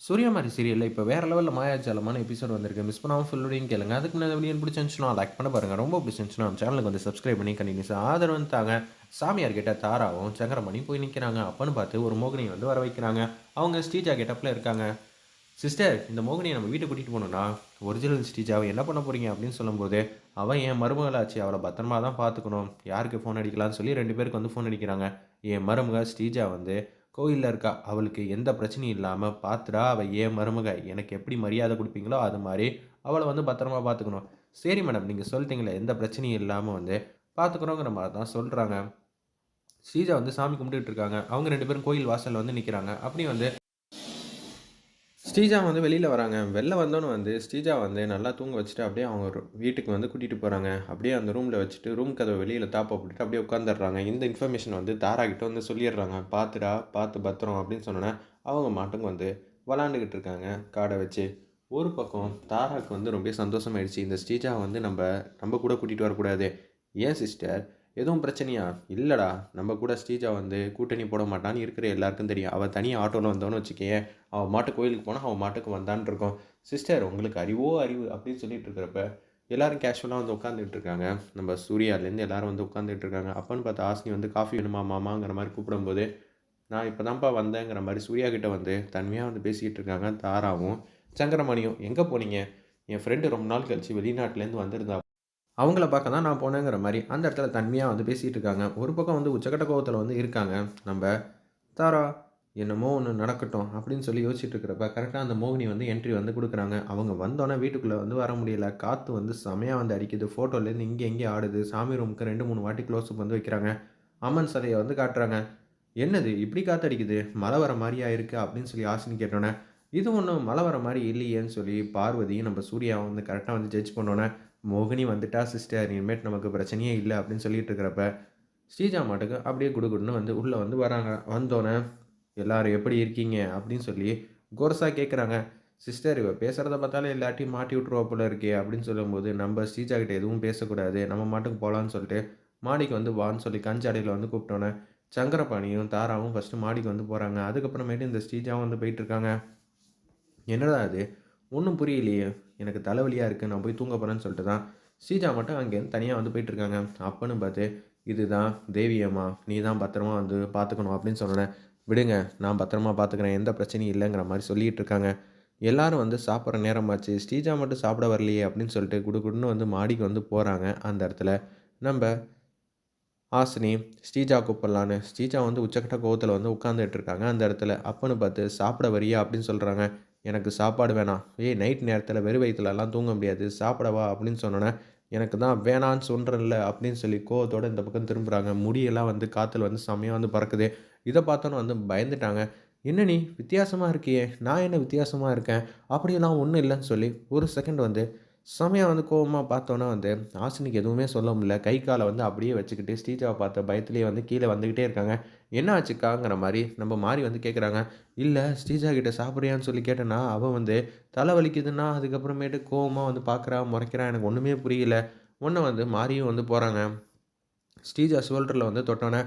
சூரியமாரி சீரியலில் இப்போ வேறு லெவலில் மாயாஜாலமான எபிசோட் வந்திருக்கு. மிஸ் பண்ணாமல் ஃபுல்லோடையும் கேளுங்க. அதுக்கு முன்னாடி வீடியோ பிடிச்சிருந்துச்சுன்னா லைக் பண்ண பாருங்கள் ரொம்ப பிடிச்சிருந்துச்சுன்னா நம்ம சேனலுக்கு வந்து சப்ஸ்கிரைப் பண்ணி கண்டினியூஸாக ஆதரவு தாங்க சாமியார் கிட்ட தாராவும் சங்கரமணி போய் நிற்கிறாங்க அப்பன்னு பார்த்து ஒரு மோகினியை வந்து வர வைக்கிறாங்க. அவங்க ஸ்டீஜா கெட்டப்பில் இருக்காங்க. சிஸ்டர் இந்த மோகினியை நம்ம வீட்டுக்கு கூட்டிகிட்டு போகணுன்னா ஒரிஜினல் ஸ்டீஜாவை என்ன பண்ண போகிறீங்க அப்படின்னு சொல்லும்போது அவன் என் மருமகளாச்சு. அவளை பத்திரமா தான் பார்த்துக்கணும். யாருக்கு ஃபோன் அடிக்கலாம்னு சொல்லி ரெண்டு பேருக்கு வந்து ஃபோன் அடிக்கிறாங்க. என் மருமக ஸ்டீஜா வந்து கோயிலில் இருக்கா? அவளுக்கு எந்த பிரச்சனையும் இல்லாமல் பார்த்துடா அவள் ஏன் மருமக? எனக்கு எப்படி மரியாதை கொடுப்பீங்களோ அது மாதிரி அவளை வந்து பத்திரமா பார்த்துக்கணும் சரி மேடம் நீங்கள் சொல்லிட்டீங்களே எந்த பிரச்சனையும் இல்லாமல் வந்து பார்த்துக்குறோங்கிற மாதிரி தான் சொல்கிறாங்க ஸ்ரீஜா வந்து சாமி கும்பிட்டுட்டு இருக்காங்க. அவங்க ரெண்டு பேரும் கோயில் வாசலில் வந்து நிற்கிறாங்க அப்படி வந்து ஸ்ரீஜா வந்து வெளியில் வராங்க. வெளில வந்தோன்னு வந்து ஸ்ரீஜா வந்து நல்லா தூங்க வச்சுட்டு அப்படியே அவங்க வீட்டுக்கு வந்து கூட்டிகிட்டு போகிறாங்க அப்படியே அந்த ரூமில் வச்சுட்டு ரூம் கதவை வெளியில் தாப்பா போட்டுட்டு அப்படியே உட்காந்துடுறாங்க இந்த இன்ஃபர்மேஷன் வந்து தாரா கிட்ட வந்து சொல்லிடுறாங்க. பார்த்துடா பார்த்து பத்திரம் அப்படின்னு சொன்னோன்னே அவங்க மாட்டுங்க வந்து விளாண்டுக்கிட்டு இருக்காங்க காடை வச்சு. ஒரு பக்கம் தாராக்கு வந்து ரொம்ப சந்தோஷமாயிடுச்சு. இந்த ஸ்ரீஜா வந்து நம்ம நம்ம கூட கூட்டிகிட்டு வரக்கூடாது. ஏன் சிஸ்டர் எதுவும் பிரச்சனையா? இல்லைடா. நம்ம கூட ஸ்ரீஜா வந்து கூட்டணி போட மாட்டான்னு இருக்கிற எல்லாருக்கும் தெரியும். அவள் தனியாக ஆட்டோவில் வந்தோன்னு வச்சுக்கேன் அவள் மாட்டு கோயிலுக்கு போனால் அவள் மாட்டுக்கு வந்தான்னு இருக்கோம். சிஸ்டர் உங்களுக்கு அறிவோ அறிவு அப்படின்னு சொல்லிட்டு இருக்கிறப்ப எல்லாரும் கேஷுவலாக வந்து உட்காந்துட்டு இருக்காங்க. நம்ம சூர்யாலேருந்து எல்லாரும் வந்து உட்காந்துட்டு இருக்காங்க. அப்பன்னு பார்த்தா ஆசினி வந்து காஃபி வேணுமா மாமாங்கிற மாதிரி கூப்பிடும்போது நான் இப்போ தான்ப்பா வந்தேங்கிற மாதிரி சூர்யா கிட்ட வந்து தன்மையாக வந்து பேசிக்கிட்டு இருக்காங்க தாராவும் சங்கரமணியும் எங்கே போனீங்க? என் ஃப்ரெண்டு ரொம்ப நாள் கழிச்சு வெளிநாட்டிலேருந்து வந்திருந்தா அவங்கள பார்க்க தான் நான் போனேங்கிற மாதிரி அந்த இடத்துல தன்மையாக வந்து பேசிகிட்டு இருக்காங்க. ஒரு பக்கம் வந்து உச்சக்கட்ட கோவத்தில் வந்து இருக்காங்க. நம்ம தாரா என்னமோ ஒன்று நடக்கட்டும் அப்படின்னு சொல்லி யோசிச்சுட்டு இருக்கிறப்ப கரெக்டாக அந்த மோகினி வந்து என்ட்ரி வந்து கொடுக்குறாங்க. அவங்க வந்தோடனே வீட்டுக்குள்ளே வந்து வர முடியல. காற்று வந்து செமையாக வந்து அடிக்குது. ஃபோட்டோலேருந்து இங்கே எங்கே ஆடுது. சாமி ரூமுக்கு ரெண்டு மூணு வாட்டி க்ளோஸ்அப் வந்து வைக்கிறாங்க. அம்மன் சிலையை வந்து காட்டுறாங்க. என்னது? இப்படி காத்தடிக்குது மழை வர மாதிரியா இருக்குது அப்படின்னு சொல்லி ஆசினி கேட்டோன்னே இது ஒன்றும் மழை வர மாதிரி இல்லையேன்னு சொல்லி பார்வதியும் நம்ம சூர்யாவை வந்து கரெக்டாக வந்து ஜட்ஜ் பண்ணோன்னே மோகினி வந்துட்டா சிஸ்டர் இனிமேட் நமக்கு பிரச்சனையே இல்லை அப்படின்னு சொல்லிட்டு இருக்கிறப்ப ஸ்ரீஜா மாட்டுக்கு அப்படியே குடுகுடுன்னு வந்து உள்ளே வந்து வராங்க. வந்தோன்னே எல்லாரும் எப்படி இருக்கீங்க? அப்படின்னு சொல்லி கோர்ஸாக கேட்குறாங்க சிஸ்டர் இவ பேசுகிறத பார்த்தாலே எல்லாத்தையும் மாட்டி விட்ருவா போல இருக்கே அப்படின்னு சொல்லும்போது நம்ம ஸ்ரீஜா கிட்ட எதுவும் பேசக்கூடாது. நம்ம மாட்டுக்கு போகலான்னு சொல்லிட்டு மாடிக்கு வந்து வான்னு சொல்லி கஞ்சாடியில் வந்து கூப்பிட்டோன்னே சங்கரபாணியும் தாராவும் ஃபஸ்ட்டு மாடிக்கு வந்து போகிறாங்க அதுக்கப்புறமேட்டு இந்த ஸ்ரீஜாவும் வந்து போயிட்டுருக்காங்க என்னடா அது ஒன்றும் புரியலையே. எனக்கு தலைவலியாக இருக்குது நான் போய் தூங்க போகிறேன்னு சொல்லிட்டு தான் ஸ்ரீஜா மட்டும் அங்கேருந்து தனியாக வந்து போயிட்டுருக்காங்க அப்பன்னு பார்த்து இதுதான் தேவியம்மா நீ தான் பத்திரமா வந்து பார்த்துக்கணும் அப்படின்னு சொன்னேன் விடுங்க நான் பத்திரமா பார்த்துக்கிறேன் எந்த பிரச்சனையும் இல்லைங்கிற மாதிரி சொல்லிகிட்டு இருக்காங்க. எல்லாரும் வந்து சாப்பிட்ற நேரமாச்சு ஸ்ரீஜா மட்டும் சாப்பிட வரலையே அப்படின்னு சொல்லிட்டு குடுகுடுன்னு வந்து மாடிக்கு வந்து போகிறாங்க அந்த இடத்துல. நம்ம ஆசினி ஸ்ரீஜா கூப்பிடலான்னு ஸ்ரீஜா வந்து உச்சக்கட்ட கோவத்தில் வந்து உட்காந்துட்டு இருக்காங்க அந்த இடத்துல. அப்பன்னு பார்த்து சாப்பிட வரியா? அப்படின்னு சொல்கிறாங்க எனக்கு சாப்பாடு வேணாம். ஏய் நைட் நேரத்தில் வெறும் வயிற்றுலலாம் தூங்க முடியாது. சாப்பிடவா அப்படின்னு சொன்னோன்னே எனக்கு தான் வேணான்னு சொல்கிறேன்ல அப்படின்னு சொல்லி கோவத்தோடு இந்த பக்கம் திரும்புகிறாங்க முடியெல்லாம் வந்து காற்றுல வந்து செம்மையாக வந்து பறக்குது. இதை பார்த்தோன்னு வந்து பயந்துட்டாங்க. என்ன நீ வித்தியாசமாக இருக்கியே? நான் என்ன வித்தியாசமாக இருக்கேன்? அப்படியெல்லாம் ஒன்றும் இல்லைன்னு சொல்லி ஒரு செகண்ட் வந்து செமையாக வந்து கோவமாக பார்த்தோன்னா வந்து ஆசினிக்கு எதுவுமே சொல்ல முடியல. கை காலை வந்து அப்படியே வச்சுக்கிட்டு ஸ்ரீஜாவை பார்த்த பயத்துலேயே வந்து கீழே வந்துக்கிட்டே இருக்காங்க. என்ன ஆச்சுக்காங்கிற மாதிரி நம்ம மாறி வந்து கேட்குறாங்க இல்லை ஸ்ரீஜா கிட்டே சாப்பிட்றியான்னு சொல்லி கேட்டேன்னா அவள் வந்து தலை வலிக்குதுன்னா அதுக்கப்புறமேட்டு கோவமாக வந்து பார்க்குறா முறைக்கிறா எனக்கு ஒன்றுமே புரியல. ஒன்று வந்து மாறியும் வந்து போகிறாங்க ஸ்ரீஜா ஷோல்டரில் வந்து தொட்டோன்னே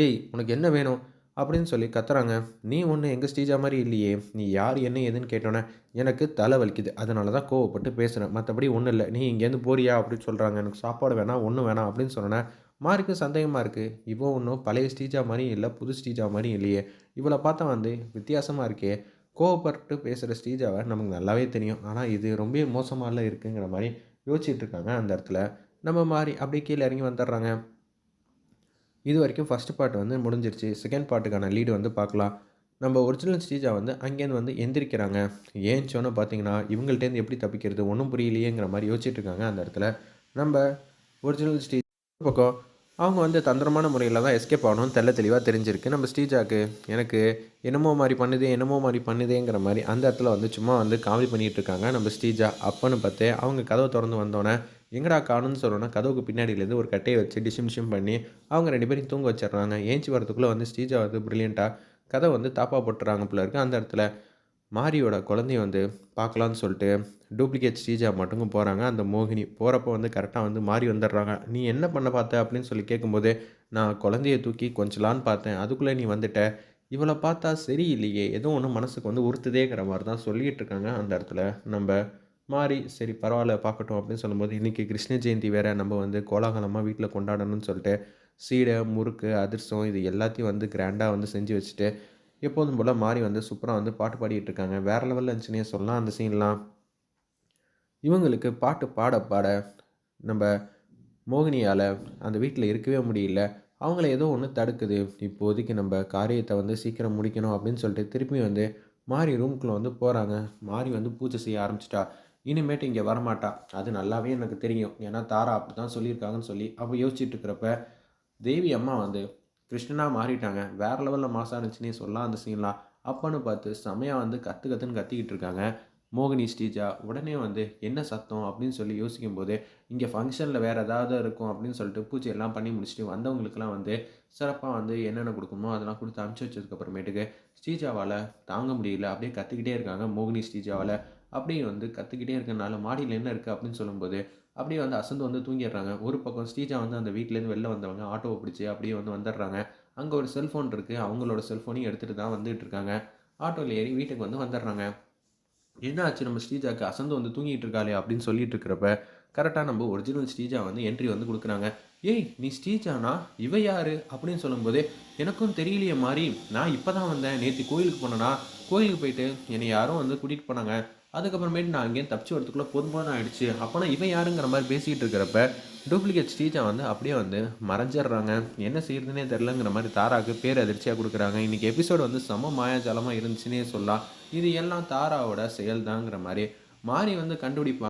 ஏய் உனக்கு என்ன வேணும்? அப்படின்னு சொல்லி கத்துறாங்க. நீ ஒன்று எங்கள் ஸ்டீஜா மாதிரி இல்லையே. நீ யார் என்ன ஏதுன்னு கேட்டோன்னே எனக்கு தலை வலிக்குது. அதனால தான் கோவப்பட்டு பேசுகிறேன் மற்றபடி ஒன்றும் இல்லை. நீ இங்கேருந்து போறியா? அப்படின்னு சொல்கிறாங்க எனக்கு சாப்பாடு வேணாம் ஒன்றும் வேணாம். அப்படின்னு சொன்னேன் மாருக்கு சந்தேகமாக இருக்குது இவோ ஒன்றும் பழைய ஸ்டீஜா மாதிரியும் இல்லை. புது ஸ்டீஜா மாதிரியும் இல்லையே. இவளை பார்த்தா வந்து வித்தியாசமாக இருக்கே. கோவப்பட்டு பேசுகிற ஸ்டீஜாவை நமக்கு நல்லாவே தெரியும். ஆனால் இது ரொம்ப மோசமாகலாம் இருக்குங்கிற மாதிரி யோசிச்சுட்டு இருக்காங்க அந்த இடத்துல. நம்ம மாதிரி அப்படியே கீழே இறங்கி வந்துடுறாங்க. இது வரைக்கும் ஃபஸ்ட் பார்ட் வந்து முடிஞ்சிருச்சு. செகண்ட் பார்ட்டுக்கான லீடு வந்து பார்க்கலாம். நம்ம ஒரிஜினல் ஸ்டீஜா வந்து அங்கேருந்து வந்து எந்திரிக்கிறாங்க. ஏன்ச்சோன்னு பார்த்தீங்கன்னா இவங்கள்ட்டேருந்து எப்படி தப்பிக்கிறது ஒன்றும் புரியலையேங்கிற மாதிரி யோசிச்சுட்டு இருக்காங்க அந்த இடத்துல. நம்ம ஒரிஜினல் ஸ்டீஜ் பக்கம் அவங்க வந்து தந்திரமான முறையில் தான் எஸ்கேப் ஆகணும்னு தெல்ல தெளிவாக தெரிஞ்சிருக்கு. நம்ம ஸ்டீஜாக்கு எனக்கு என்னமோ மாதிரி பண்ணுது என்னமோ மாதிரி பண்ணுதேங்கிற மாதிரி அந்த இடத்துல வந்து சும்மா வந்து காமெடி பண்ணிகிட்டு இருக்காங்க. நம்ம ஸ்டீஜா அப்பன்னு பார்த்து அவங்க கதவை திறந்து வந்தோடனே எங்கடா காணும்னு சொல்லணும்னா கதவுக்கு பின்னாடியிலேருந்து ஒரு கட்டையை வச்சு டிஷிம் டிஷிம் பண்ணி அவங்க ரெண்டு பேரும் தூங்க வச்சிடுறாங்க. ஏஞ்சி வரதுக்குள்ளே வந்து ஸ்ரீஜா வந்து ப்ரில்லியண்ட்டாக கதை வந்து தாப்பா போட்டுறாங்க போல இருக்குது அந்த இடத்துல மாரியோட குழந்தைய வந்து பார்க்கலான்னு சொல்லிட்டு டூப்ளிகேட் ஸ்ரீஜா மட்டும் போகிறாங்க அந்த மோகினி போகிறப்ப வந்து கரெக்டாக வந்து மாறி வந்துடுறாங்க நீ என்ன பண்ண பார்த்த அப்படின்னு சொல்லி கேட்கும்போது நான் குழந்தைய தூக்கி கொஞ்சலான்னு பார்த்தேன் அதுக்குள்ளே நீ வந்துட்ட இவளை பார்த்தா சரியில்லையே! ஏதோ ஒன்று மனசுக்கு வந்து உறுத்துதேங்கிற மாதிரி தான் சொல்லிகிட்டு இருக்காங்க. அந்த இடத்துல நம்ம மாறி, சரி பரவாயில்ல பார்க்கட்டும் அப்படின்னு சொல்லும்போது, இன்றைக்கி கிருஷ்ண ஜெயந்தி வேறு நம்ம வந்து கோலாகலமாக வீட்டில் கொண்டாடணும்னு சொல்லிட்டு, சீடை, முறுக்கு, அதிர்சம் இது எல்லாத்தையும் வந்து கிராண்டாக வந்து செஞ்சு வச்சுட்டு, எப்போதும் போல் மாறி வந்து சூப்பராக வந்து பாட்டு பாடிக்கிட்டு இருக்காங்க. வேற லெவலில் இருந்துச்சுன்னே சொல்லலாம் அந்த சீன்லாம். இவங்களுக்கு பாட்டு பாட பாட, நம்ம மோகினியால் அந்த வீட்டில் இருக்கவே முடியல. அவங்கள ஏதோ ஒன்று தடுக்குது. இப்போதைக்கு நம்ம காரியத்தை வந்து சீக்கிரம் முடிக்கணும் அப்படின்னு சொல்லிட்டு, திருப்பி வந்து மாறி ரூம்குள்ளே வந்து போகிறாங்க மாறி வந்து பூஜை செய்ய ஆரம்பிச்சிட்டா இனிமேட்டு இங்கே வரமாட்டா. அது நல்லாவே எனக்கு தெரியும். ஏன்னா தாரா அப்படித்தான் சொல்லியிருக்காங்கன்னு சொல்லி, அப்போ யோசிச்சுட்டு இருக்கிறப்ப, தேவி அம்மா வந்து கிருஷ்ணனாக மாறிட்டாங்க. வேறு லெவலில் மாசாக இருந்துச்சுன்னே சொல்லலாம் அந்த சீன்லாம். அப்பன்னு பார்த்து செமையா வந்து கற்று கற்றுன்னு கத்திக்கிட்டு இருக்காங்க. மோகினி, ஸ்டீஜா உடனே வந்து என்ன சத்தம் அப்படின்னு சொல்லி யோசிக்கும் போது இங்கே ஃபங்க்ஷனில் வேறு ஏதாவது இருக்கும் அப்படின்னு சொல்லிட்டு பூஜை எல்லாம் பண்ணி முடிச்சுட்டு வந்தவங்களுக்குலாம் வந்து சிறப்பாக வந்து என்னென்ன கொடுக்கணுமோ அதெல்லாம் கொடுத்து அனுப்பிச்சி வச்சதுக்கப்புறமேட்டுக்கு ஸ்டீஜாவால் தாங்க முடியல. அப்படியே கற்றுக்கிட்டே இருக்காங்க மோகினி, ஸ்டீஜாவால் அப்படியே வந்து கற்றுக்கிட்டே இருக்கனால, மாடியில் என்ன இருக்குது அப்படின்னு சொல்லும்போது, அப்படியே வந்து அசந்து வந்து தூங்கிடுறாங்க. ஒரு பக்கம் ஸ்ரீஜா வந்து அந்த வீட்லேருந்து வெளில வந்தவங்க ஆட்டோவை பிடிச்சி அப்படியே வந்து வந்துடுறாங்க. அங்கே ஒரு செல்ஃபோன் இருக்குது அவங்களோட செல்ஃபோனையும் எடுத்துகிட்டு தான் வந்துகிட்டு இருக்காங்க. ஆட்டோவில் ஏறி வீட்டுக்கு வந்து வந்துடுறாங்க. என்ன ஆச்சு நம்ம ஸ்ரீஜாக்கு அசந்து வந்து தூங்கிட்டு இருக்காளே அப்படின்னு சொல்லிட்டு இருக்கிறப்ப, கரெக்டாக நம்ம ஒரிஜினல் ஸ்ரீஜா வந்து என்ட்ரி வந்து கொடுக்குறாங்க "ஏய்! நீ ஸ்ரீஜானா? இவ யாரு?" அப்படின்னு சொல்லும்போது, "எனக்கும் தெரியலையே மாதிரி நான் இப்போ தான் வந்தேன். நேற்று கோயிலுக்கு போனேன்னா கோயிலுக்கு போயிட்டு என்னை யாரும் வந்து கூட்டிகிட்டு போனாங்க. அதுக்கப்புறமேட்டு நான் அங்கேயும் தப்பிச்சு வரதுக்குள்ளே போதும் போதும்னு ஆயிடுச்சு. அப்பன்னா யாருங்கிற மாதிரி பேசிக்கிட்டு இருக்கிறப்ப, டூப்ளிகேட் ஸ்ரீஜா வந்து அப்படியே வந்து மறைஞ்சிடுறாங்க. என்ன செய்றதுன்னே தெரிலங்கிற மாதிரி தாராக்கு பேரதிர்ச்சியா கொடுக்குறாங்க இன்னைக்கு எபிசோடு வந்து சம மாயாஜாலமாக இருந்துச்சுன்னே சொல்லலாம். இது எல்லாம் தாராவோட செயல் தாங்கிற மாதிரி மாறி வந்து கண்டுபிடிப்பாங்க.